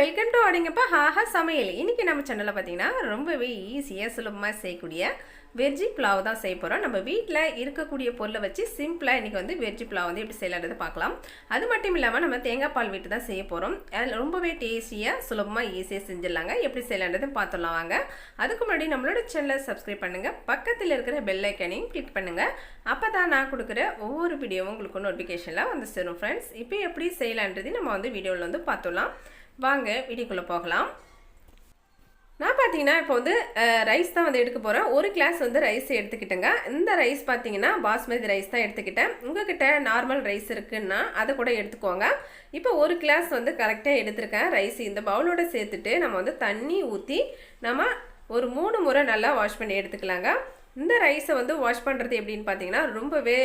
Welcome to அடிங்கப்பா haha சமையல். இன்றைக்கி நம்ம சேனலில் பார்த்தீங்கன்னா ரொம்பவே ஈஸியாக சுலபமாக செய்யக்கூடிய வெஜ்ஜி புலாவ் தான் செய்ய போகிறோம் நம்ம வீட்டில் இருக்கக்கூடிய பொருளை வச்சு சிம்பிளாக இன்றைக்கி வந்து வெஜ்ஜி புலாவ் வந்து எப்படி செய்யலான்றதை பார்க்கலாம். அது மட்டும் இல்லாமல் நம்ம தேங்காய் பால் வீட்டு தான் செய்ய போகிறோம் அதில் ரொம்பவே டேஸ்டியாக சுலபமாக ஈஸியாக செஞ்சிடலாங்க. எப்படி செய்யலான்றது பார்த்துடலாம் வாங்க. அதுக்கு முன்னாடி நம்மளோட சேனலை சப்ஸ்கிரைப் பண்ணுங்கள் பக்கத்தில் இருக்கிற பெல் ஐக்கனையும் கிளிக் பண்ணுங்கள் அப்போ தான் நான் கொடுக்குற ஒவ்வொரு வீடியோவும் உங்களுக்கு நோட்டிஃபிகேஷனில் வந்து சேரும் ஃப்ரெண்ட்ஸ் இப்போ எப்படி செய்யலான்றது நம்ம வந்து வீடியோவில் வந்து பார்த்துடலாம். வாங்க வீடியோக்குள்ளே போகலாம். நான் பார்த்தீங்கன்னா இப்போ வந்து ரைஸ் தான் வந்து எடுக்க போகிறேன் ஒரு கிளாஸ் வந்து ரைஸ் எடுத்துக்கிட்டேங்க. இந்த ரைஸ் பார்த்தீங்கன்னா பாஸ்மதி ரைஸ் தான் எடுத்துக்கிட்டேன். உங்ககிட்ட நார்மல் ரைஸ் இருக்குன்னா அதை கூட எடுத்துக்கோங்க. இப்போ ஒரு கிளாஸ் வந்து கரெக்டாக எடுத்திருக்கேன். ரைஸ் இந்த பவுலோட சேர்த்துட்டு நம்ம வந்து தண்ணி ஊற்றி நம்ம ஒரு மூணு முறை நல்லா வாஷ் பண்ணி எடுத்துக்கலாங்க. இந்த ரைஸை வந்து வாஷ் பண்ணுறது எப்படின்னு பார்த்தீங்கன்னா ரொம்பவே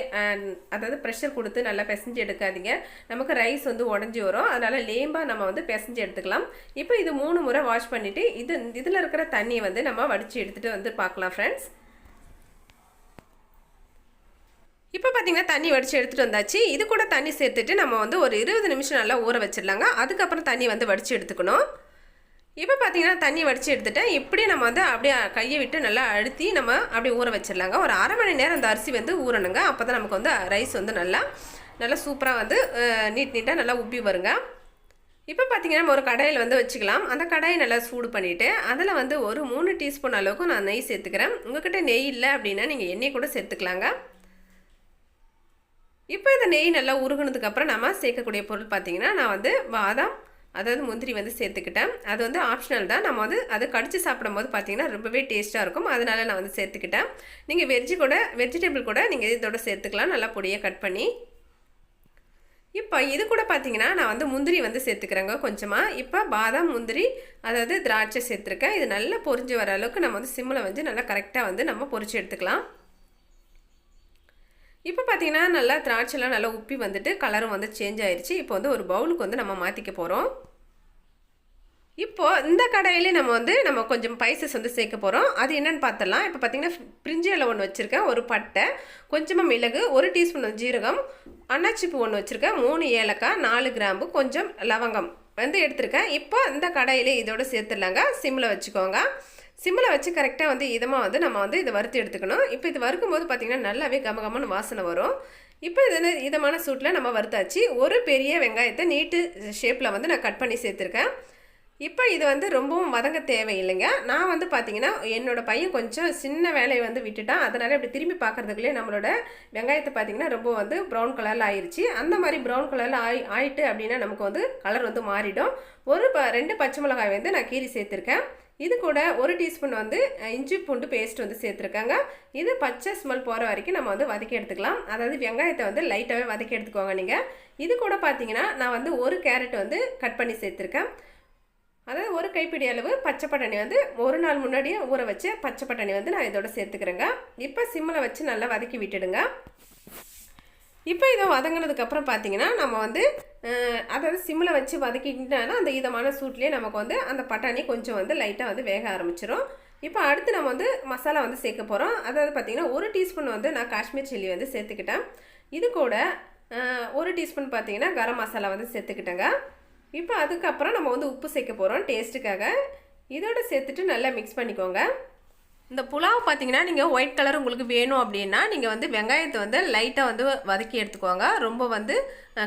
அதாவது ப்ரெஷர் கொடுத்து நல்லா பிசைஞ்சு எடுக்காதீங்க. நமக்கு ரைஸ் வந்து உடஞ்சி வரும். அதனால் லேம்பாக நம்ம வந்து பிசைஞ்சு எடுத்துக்கலாம். இப்போ இது மூணு முறை வாஷ் பண்ணிவிட்டு இது இதில் இருக்கிற தண்ணியை வந்து நம்ம வடித்து எடுத்துகிட்டு வந்து பார்க்கலாம் ஃப்ரெண்ட்ஸ் இப்போ பார்த்தீங்கன்னா தண்ணி வடித்து எடுத்துகிட்டு வந்தாச்சு. இது கூட தண்ணி சேர்த்துட்டு நம்ம வந்து ஒரு இருபது நிமிஷம் நல்லா ஊற வச்சிடலாங்க. அதுக்கப்புறம் தண்ணி வந்து வடித்து எடுத்துக்கணும். இப்போ பார்த்தீங்கன்னா தண்ணி வடித்து எடுத்துட்டேன் இப்படியே நம்ம வந்து அப்படியே கையை விட்டு நல்லா அழுத்தி நம்ம அப்படியே ஊற வச்சிடலாங்க. ஒரு அரை மணி நேரம் அந்த அரிசி வந்து ஊறணுங்க. அப்போ தான் நமக்கு வந்து ரைஸ் வந்து நல்லா நல்லா சூப்பராக வந்து நீட் நீட்டாக நல்லா உப்பி வருங்க. இப்போ பார்த்தீங்கன்னா நம்ம ஒரு கடாயில் வந்து வச்சுக்கலாம். அந்த கடாயை நல்லா சூடு பண்ணிவிட்டு அதில் வந்து ஒரு மூணு டீஸ்பூன் அளவுக்கு நான் நெய் சேர்த்துக்கிறேன். உங்கள்கிட்ட நெய் இல்லை அப்படின்னா நீங்கள் எண்ணெய் கூட சேர்த்துக்கலாங்க. இப்போ இந்த நெய் நல்லா உருகுனதுக்கப்புறம் நம்ம சேர்க்கக்கூடிய பொருள் பார்த்திங்கன்னா நான் வந்து பாதாம் அதாவது முந்திரி வந்து சேர்த்துக்கிட்டேன். அது வந்து ஆப்ஷனல் தான். நம்ம வந்து அதை கடிச்சு சாப்பிடும்போது பார்த்தீங்கன்னா ரொம்பவே டேஸ்ட்டாக இருக்கும். அதனால் நான் வந்து சேர்த்துக்கிட்டேன். நீங்கள் வெஜ்ஜு கூட வெஜிடபிள் கூட நீங்கள் இதோட சேர்த்துக்கலாம். நல்லா பொடியை கட் பண்ணி. இப்போ இது கூட பார்த்தீங்கன்னா நான் வந்து முந்திரி வந்து சேர்த்துக்கிறேங்க கொஞ்சமாக இப்போ பாதாம் முந்திரி அதாவது திராட்சை சேர்த்துருக்கேன். இது நல்லா பொரிஞ்சு வர அளவுக்கு நம்ம வந்து சிம்மில் வந்து நல்லா கரெக்டாக வந்து நம்ம பொறிச்சு எடுத்துக்கலாம். இப்போ பார்த்தீங்கன்னா நல்லா திராட்சைலாம் நல்லா உப்பி வந்துட்டு கலரும் வந்து சேஞ்ச் ஆயிடுச்சு இப்போ வந்து ஒரு பவுலுக்கு வந்து நம்ம மாற்றிக்க போகிறோம் இப்போது இந்த கடையிலே நம்ம வந்து நம்ம கொஞ்சம் பைசஸ் வந்து சேர்க்க போகிறோம் அது என்னென்னு பார்த்தலாம் இப்போ பார்த்தீங்கன்னா பிரிஞ்சியில் ஒன்று வச்சுருக்கேன். ஒரு பட்டை கொஞ்சமாக மிளகு ஒரு டீஸ்பூன் ஜீரகம் அன்னாச்சிப்பூ ஒன்று வச்சுருக்கேன். மூணு ஏலக்காய் நாலு கிராம்பு கொஞ்சம் லவங்கம் வந்து எடுத்திருக்கேன். இப்போ இந்த கடையிலே இதோடு சேர்த்துடலாங்க. சிம்மில் வச்சுக்கோங்க. சிம்மில் வச்சு கரெக்டாக வந்து இதமாக வந்து நம்ம வந்து இதை வறுத்து எடுத்துக்கணும். இப்போ இது வறுக்கும் போது பார்த்திங்கன்னா நல்லாவே கமகமன்னு வாசனை வரும். இப்போ இது இதமான சூட்டில் நம்ம வறுத்தாச்சு. ஒரு பெரிய வெங்காயத்தை நீட்டு ஷேப்பில் வந்து நான் கட் பண்ணி சேர்த்துருக்கேன். இப்போ இது வந்து ரொம்பவும் வதங்க தேவையில்லைங்க. நான் வந்து பார்த்தீங்கன்னா என்னோடய பையன் கொஞ்சம் சின்ன வேலையை வந்து விட்டுட்டான். அதனால் இப்படி திரும்பி பார்க்குறதுக்குள்ளே நம்மளோட வெங்காயத்தை பார்த்திங்கன்னா ரொம்ப வந்து ப்ரௌன் கலரில் ஆயிடுச்சு அந்த மாதிரி ப்ரௌன் கலரில் ஆயி ஆயிட்டு அப்படின்னா நமக்கு வந்து கலர் வந்து மாறிடும். ஒரு ப ரெண்டு பச்சை மிளகாய் வந்து நான் கீரி சேர்த்துருக்கேன். இது கூட ஒரு டீஸ்பூன் வந்து இஞ்சி பூண்டு பேஸ்ட் வந்து சேர்த்துருக்காங்க. இது பச்சை ஸ்மெல் போகிற வரைக்கும் நம்ம வந்து வதக்கி எடுத்துக்கலாம். அதாவது வெங்காயத்தை வந்து லைட்டாகவே வதக்கி எடுத்துக்கோங்க நீங்கள் இது கூட பார்த்தீங்கன்னா நான் வந்து ஒரு கேரட் வந்து கட் பண்ணி சேர்த்துருக்கேன். அதாவது ஒரு கைப்பிடி அளவு பச்சை பட்டாணி வந்து ஒரு நாள் முன்னாடியே ஊற வச்சு பச்சை பட்டாணி வந்து நான் இதோட சேர்த்துக்கிறேங்க. இப்போ சிம்மில் வச்சு நல்லா வதக்கி விட்டுடுங்க. இப்போ இதை வதங்கினதுக்கப்புறம் பார்த்தீங்கன்னா நம்ம வந்து அதாவது சிம்மில் வச்சு வதக்கிட்டோன்னா அந்த இதமான சூட்லேயே நமக்கு வந்து அந்த பட்டாணி கொஞ்சம் வந்து லைட்டாக வந்து வேக ஆரம்பிச்சிடும் இப்போ அடுத்து நம்ம வந்து மசாலா வந்து சேர்க்க போகிறோம் அதாவது பார்த்திங்கன்னா ஒரு டீஸ்பூன் வந்து நான் காஷ்மீர் சில்லி வந்து சேர்த்துக்கிட்டேன். இது கூட ஒரு டீஸ்பூன் பார்த்திங்கன்னா கரம் மசாலா வந்து சேர்த்துக்கிட்டேங்க. இப்போ அதுக்கப்புறம் நம்ம வந்து உப்பு சேர்க்க போகிறோம் டேஸ்ட்டுக்காக. இதோட சேர்த்துட்டு நல்லா மிக்ஸ் பண்ணிக்கோங்க. இந்த புலாவ் பார்த்தீங்கன்னா நீங்கள் ஒயிட் கலர் உங்களுக்கு வேணும் அப்படின்னா நீங்கள் வந்து வெங்காயத்தை வந்து லைட்டாக வந்து வதக்கி எடுத்துக்கோங்க. ரொம்ப வந்து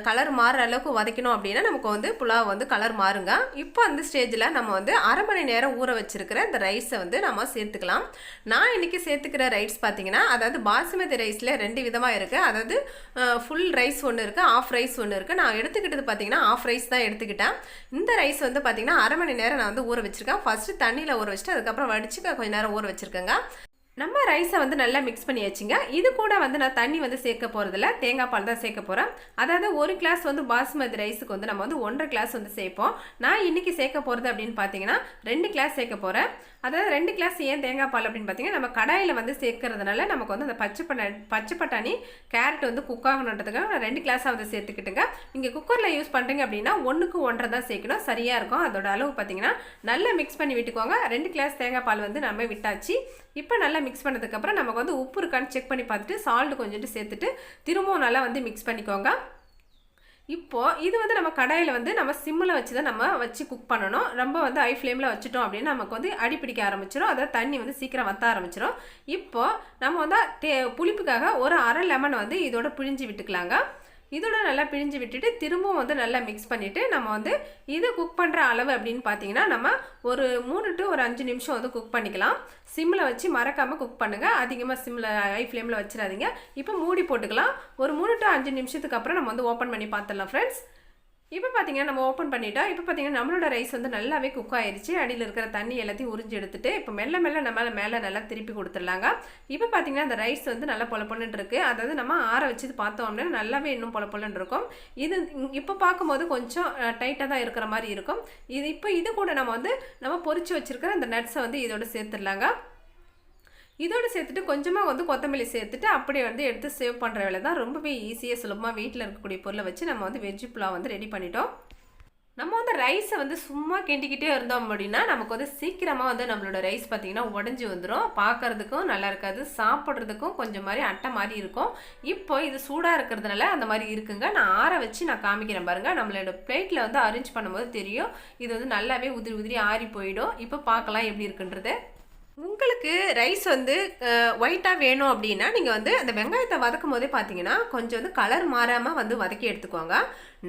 கலர் மாறுற அளவுக்கு வதக்கணும் அப்படின்னா நமக்கு வந்து புலாவ் வந்து கலர் மாறுங்க. இப்போ அந்த ஸ்டேஜில் நம்ம வந்து அரை மணி நேரம் ஊற வச்சுருக்கிற இந்த ரைஸை வந்து நம்ம சேர்த்துக்கலாம். நான் இன்றைக்கி சேர்த்துக்கிற ரைஸ் பார்த்தீங்கன்னா அதாவது பாசுமதி ரைஸில் ரெண்டு விதமாக இருக்குது அதாவது ஃபுல் ரைஸ் ஒன்று இருக்குது ஆஃப் ரைஸ் ஒன்று இருக்குது நான் எடுத்துக்கிட்டது பார்த்தீங்கன்னா ஆஃப் ரைஸ் தான் எடுத்துக்கிட்டேன். இந்த ரைஸ் வந்து பார்த்தீங்கன்னா அரை மணி நேரம் நான் வந்து ஊற வச்சுருக்கேன். ஃபஸ்ட்டு தண்ணியில் ஊற வச்சுட்டு அதுக்கப்புறம் வடிச்சு கொஞ்சம் நேரம் ஊற வச்சுருக்கேங்க. நம்ம ரைஸை வந்து நல்லா மிக்ஸ் பண்ணி வச்சுங்க இது கூட வந்து நான் தண்ணி வந்து சேர்க்க போகிறதில்ல தேங்காய் பால் தான் சேர்க்க போகிறேன் அதாவது ஒரு கிளாஸ் வந்து பாஸ்மதி ரைஸுக்கு வந்து நம்ம வந்து ஒன்றரை கிளாஸ் வந்து சேர்ப்போம். நான் இன்றைக்கி சேர்க்க போகிறது அப்படின்னு பார்த்தீங்கன்னா ரெண்டு கிளாஸ் சேர்க்க போகிறேன் அதாவது ரெண்டு கிளாஸ் ஏன் தேங்காய் பால் அப்படின்னு பார்த்தீங்கன்னா நம்ம கடாயில் வந்து சேர்க்கறதுனால நமக்கு வந்து அந்த பச்சை பட்டாணி பச்சை பட்டாணி கேரட் வந்து குக் ஆகணுன்றதுக்காக நான் ரெண்டு கிளாஸாக வந்து சேர்த்துக்கிட்டுங்க. நீங்கள் குக்கரில் யூஸ் பண்ணுறீங்க அப்படின்னா ஒன்றுக்கு ஒன்றரை தான் சேர்க்கணும். சரியாக இருக்கும். அதோட அளவு பார்த்தீங்கன்னா நல்லா மிக்ஸ் பண்ணி விட்டுக்கோங்க. ரெண்டு கிளாஸ் தேங்காய் பால் வந்து நம்ம விட்டாச்சு. இப்போ நல்லா மிக்ஸ் பண்ணதுக்கப்புறம் நமக்கு வந்து உப்பு இருக்கான்னு செக் பண்ணி பார்த்துட்டு சால்ட் கொஞ்சோண்டு சேர்த்துட்டு திரும்பவும் நல்லா வந்து மிக்ஸ் பண்ணிக்கோங்க. இப்போது இது வந்து நம்ம கடாயில் வந்து நம்ம சிம்மில் வச்சு தான் நம்ம வச்சு குக் பண்ணணும். ரொம்ப வந்து ஹை ஃப்ளேமில் வச்சுட்டோம் அப்படின்னா நமக்கு வந்து அடி பிடிக்க ஆரம்பிச்சிடும் அதாவது தண்ணி வந்து சீக்கிரம் வத்த ஆரம்பிச்சிடும் இப்போது நம்ம வந்து டே புளிப்புக்காக ஒரு அரை லெமன் வந்து இதோட பிழிஞ்சு விட்டுக்கலாங்க. இதோட நல்லா பிழிஞ்சு விட்டுட்டு திரும்பவும் வந்து நல்லா மிக்ஸ் பண்ணிவிட்டு நம்ம வந்து இது குக் பண்ணுற அளவு அப்படின்னு பார்த்தீங்கன்னா நம்ம ஒரு மூணு டு ஒரு அஞ்சு நிமிஷம் வந்து குக் பண்ணிக்கலாம். சிம்மில் வச்சு மறக்காமல் குக் பண்ணுங்கள் அதிகமாக சிம்மில் ஹை ஃப்ளேமில் வச்சிடாதீங்க. இப்போ மூடி போட்டுக்கலாம். ஒரு மூணு டு அஞ்சு நிமிஷத்துக்கு அப்புறம் நம்ம வந்து ஓப்பன் பண்ணி பார்த்துடலாம் ஃப்ரெண்ட்ஸ் இப்போ பார்த்தீங்கன்னா நம்ம ஓப்பன் பண்ணிட்டோம். இப்போ பார்த்தீங்கன்னா நம்மளோட ரைஸ் வந்து நல்லாவே குக் ஆயிடுச்சு அடியில் இருக்கிற தண்ணி எல்லாத்தையும் உறிஞ்சி எடுத்துட்டு இப்போ மெல்ல மெல்ல நம்ம மேலே நல்லா திருப்பி கொடுத்துடலாங்க. இப்போ பார்த்தீங்கன்னா அந்த ரைஸ் வந்து நல்லா பொல பொலன்னு இருக்குது அதாவது நம்ம ஆற வச்சு பார்த்தோம் அப்படின்னா நல்லாவே இன்னும் பொல இருக்கும். இது இப்போ பார்க்கும்போது கொஞ்சம் டைட்டாக தான் இருக்கிற மாதிரி இருக்கும். இது இப்போ இது கூட நம்ம வந்து நம்ம பொறிச்சு வச்சுருக்கிற அந்த நட்ஸை வந்து இதோட சேர்த்துடலாங்க. இதோடு சேர்த்துட்டு கொஞ்சமாக வந்து கொத்தமல்லி சேர்த்துட்டு அப்படியே வந்து எடுத்து சேவ் பண்ணுற வேலை தான் ரொம்பவே ஈஸியாக சுலபமாக வீட்டில் இருக்கக்கூடிய பொருளை வச்சு நம்ம வந்து வெஜ்ஜு புலாவ் வந்து ரெடி பண்ணிட்டோம். நம்ம வந்து ரைஸை வந்து சும்மா கிண்டிக்கிட்டே இருந்தோம் அப்படின்னா நமக்கு வந்து சீக்கிரமாக வந்து நம்மளோட ரைஸ் பார்த்திங்கன்னா உடஞ்சி வந்துடும் பார்க்குறதுக்கும் நல்லா இருக்காது. சாப்பிட்றதுக்கும் கொஞ்சம் மாதிரி அட்டை மாதிரி இருக்கும். இப்போ இது சூடாக இருக்கிறதுனால அந்த மாதிரி இருக்குங்க. நான் ஆற வச்சு நான் காமிக்கிறேன் பாருங்கள் நம்மளோட பிளேட்டில் வந்து அரேஞ்ச் பண்ணும்போது தெரியும். இது வந்து நல்லாவே உதிரி உதிரி ஆறி போயிடும். இப்போ பார்க்கலாம் எப்படி இருக்குன்றது. உங்களுக்கு ரைஸ் வந்து ஒயிட்டாக வேணும் அப்படின்னா நீங்கள் வந்து அந்த வெங்காயத்தை வதக்கும் போதே பார்த்தீங்கன்னா கொஞ்சம் வந்து கலர் மாறாமல் வந்து வதக்கி எடுத்துக்கோங்க.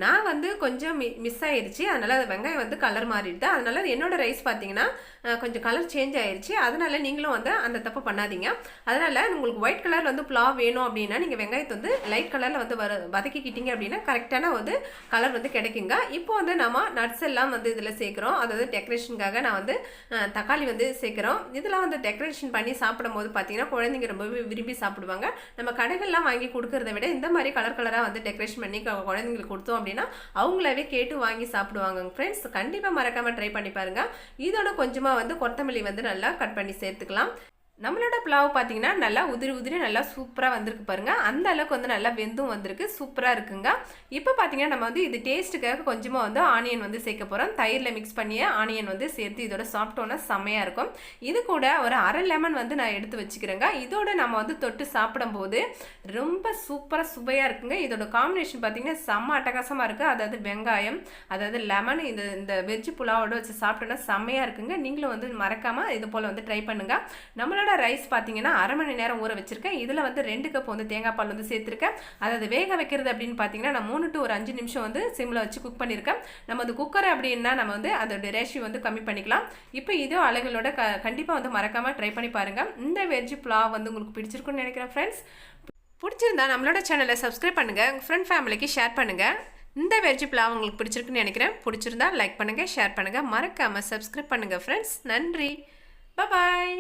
நான் வந்து கொஞ்சம் மி மிஸ் ஆயிடுச்சு அதனால் அது வெங்காயம் வந்து கலர் மாறிடுது. அதனால் என்னோடய ரைஸ் பார்த்தீங்கன்னா கொஞ்சம் கலர் சேஞ்ச் ஆயிடுச்சு அதனால் நீங்களும் வந்து அந்த தப்பு பண்ணாதீங்க. அதனால் உங்களுக்கு ஒயிட் கலர் வந்து புலாவ் வேணும் அப்படின்னா நீங்கள் வெங்காயத்தை வந்து லைட் கலரில் வந்து வர வதக்கிக்கிட்டீங்க அப்படின்னா கரெக்டான வந்து கலர் வந்து கிடைக்குங்க. இப்போ வந்து நம்ம நட்ஸ் எல்லாம் வந்து இதில் சேர்க்குறோம். அதாவது டெக்கரேஷனுக்காக நான் வந்து தக்காளி வந்து சேர்க்குறோம். இதெல்லாம் வந்து டெக்கரேஷன் பண்ணி சாப்பிடும் போது பார்த்தீங்கன்னா குழந்தைங்க ரொம்பவே விரும்பி சாப்பிடுவாங்க. நம்ம கடைகள்லாம் வாங்கி கொடுக்கறத விட இந்த மாதிரி கலர் கலராக வந்து டெக்கரேஷன் பண்ணி குழந்தைங்களுக்கு கொடுத்தோம் அப்படின்னா அவங்களாவே கேட்டு வாங்கி சாப்பிடுவாங்க. ஃப்ரெண்ட்ஸ் கண்டிப்பாக மறக்காமல் ட்ரை பண்ணி பாருங்கள் இதோட கொஞ்சமாக வந்து கொத்தமல்லி வந்து நல்லா கட் பண்ணி சேர்த்துக்கலாம். நம்மளோட புலாவ் பார்த்தீங்கன்னா நல்லா உதிரி உதிரி நல்லா சூப்பராக வந்திருக்கு பாருங்கள் அந்த அளவுக்கு வந்து நல்லா வெந்தும் வந்திருக்கு. சூப்பராக இருக்குங்க. இப்போ பார்த்தீங்கன்னா நம்ம வந்து இது டேஸ்ட்டுக்காக கொஞ்சமாக வந்து ஆனியன் வந்து சேர்க்க போகிறோம் தயிரில் மிக்ஸ் பண்ணியே ஆனியன் வந்து சேர்த்து இதோட சாப்பிட்டோன்னா செம்மையாக இருக்கும். இது கூட ஒரு அரை லெமன் வந்து நான் எடுத்து வச்சுக்கிறேங்க. இதோட நம்ம வந்து தொட்டு சாப்பிடும்போது ரொம்ப சூப்பராக சுவையாக இருக்குங்க. இதோட காம்பினேஷன் பார்த்தீங்கன்னா செம்ம அட்டகாசமாக இருக்குது அதாவது வெங்காயம் அதாவது லெமன் இந்த இந்த வெஜ் புலாவோட வச்சு சாப்பிட்டோன்னா செம்மையாக இருக்குங்க. நீங்களும் வந்து மறக்காமல் இது போல் வந்து ட்ரை பண்ணுங்கள் நம்மளோட என்னோட ரைஸ் பார்த்தீங்கன்னா அரை மணி நேரம் ஊற வச்சிருக்கேன். இதில் வந்து ரெண்டு கப் வந்து தேங்காய் பால் வந்து சேர்த்துருக்கேன். அதாவது வேக வைக்கிறது அப்படின்னு பார்த்தீங்கன்னா நான் மூணு டு ஒரு அஞ்சு நிமிஷம் வந்து சிம்மில் வச்சு குக் பண்ணியிருக்கேன் நம்ம வந்து குக்கர் அப்படின்னா நம்ம வந்து அதோட ரேஷியோ வந்து கம்மி பண்ணிக்கலாம். இப்போ இதோ அலைகளோட க கண்டிப்பாக வந்து மறக்காமல் ட்ரை பண்ணி பாருங்கள் இந்த வெஜ் புலாவ் வந்து உங்களுக்கு பிடிச்சிருக்குன்னு நினைக்கிறேன் ஃப்ரெண்ட்ஸ் பிடிச்சிருந்தா நம்மளோட சேனலை சப்ஸ்கிரைப் பண்ணுங்கள் உங்கள் ஃப்ரெண்ட் ஃபேமிலிக்கு ஷேர் பண்ணுங்கள் இந்த வெஜ் புலாவ் உங்களுக்கு பிடிச்சிருக்குன்னு நினைக்கிறேன். பிடிச்சிருந்தா லைக் பண்ணுங்கள் ஷேர் பண்ணுங்கள் மறக்காமல் சப்ஸ்கிரைப் பண்ணுங்கள் ஃப்ரெண்ட்ஸ் நன்றி. பாய்